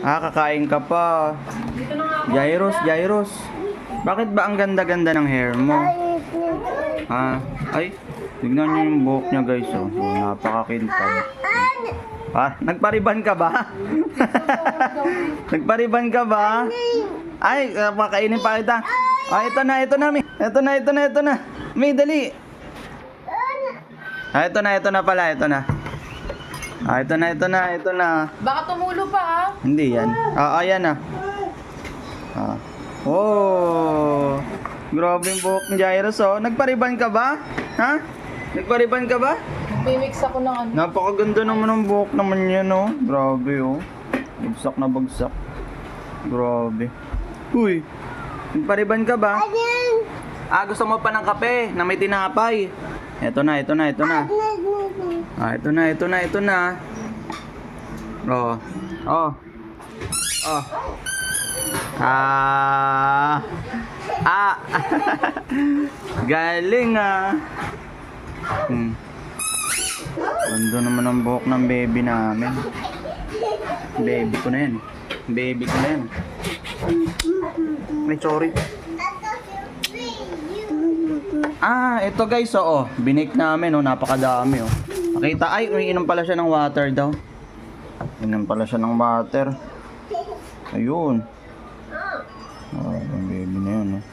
Ah, kakain ka pa. Dito na ako. Jairus, Jairus. Bakit ba ang ganda-ganda ng hair mo? Ha? Ay, tignan niyo yung buhok niya guys. Oh. Oh, napakakintab. Ha? Nagpariban ka ba? Nagpariban ka ba? Ay, pakainin pa kita. Ah, ito na, ito na. Ito na, ito na, ito na. Mi, dali. Ah, ito na, ito na pala, ito na. Ah, ito na, ito na, ito na. Baka tumulo pa ha. Hindi yan. Ah, ayan na. Ah. Oh. Grabe yung buhok ni Jairus, oh. Nagpariban ka ba? Ha? Nagpariban ka ba? Mimix ako ng ano. Napakaganda naman ng buhok naman yan, oh. Grabe, oh. Bagsak na bagsak. Grabe. Uy. Nagpariban ka ba? Ah, gusto mo pa ng kape na may tinapay. Ito na, ito na, ito na. Ah, ito na, ito na, ito na. Oh. Oh. Oh. Ah. Ah. Galing ah. Hmm. Ganda naman ang buhok ng baby namin. Baby ko na yan. Baby ko na yan. Ay, sorry. Ah, ito guys, oo. Binik namin, oh. Napakadami, oh. Nakita, ay, umiinom pala siya ng water daw. Inom pala siya ng water. Ayun. Oh, yung baby na yun, oh.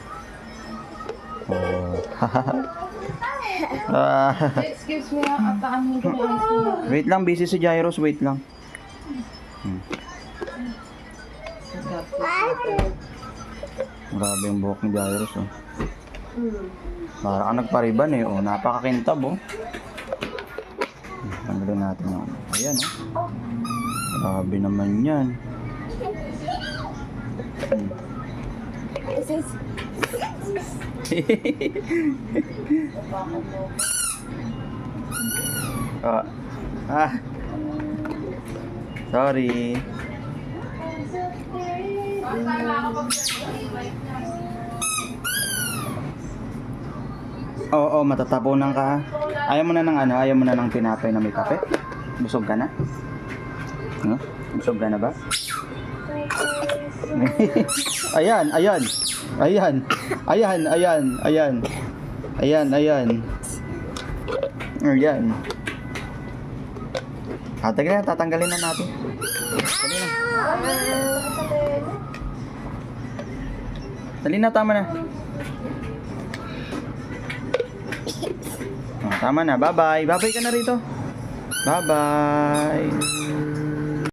Oh. ah, Excuse me ha. At ko na ice wait lang, busy si Jairus. Wait lang. Hmm. Grabe yung buhok ni Jairus, oh. Para ka nagpariban eh, oh. Napakakintab, oh. Tanggalin natin yung ano. Ayan, oh. Grabe naman yan. Hmm. ah. Ah. Sorry. Oo, oh, matatapunan ka. Ayaw mo na ng ano, ayaw mo na ng tinapay na may kape? Busog ka na? Huh? Busog ka na ba? ayan, ayan. Ayan. Ayan, ayan, ayan. Ayan, ayan. Ayan. Ah, na, tatanggalin na natin. Dali na. Dali na, tama na. Oh, tama na. Bye-bye. Bye-bye ka na rito. Bye-bye.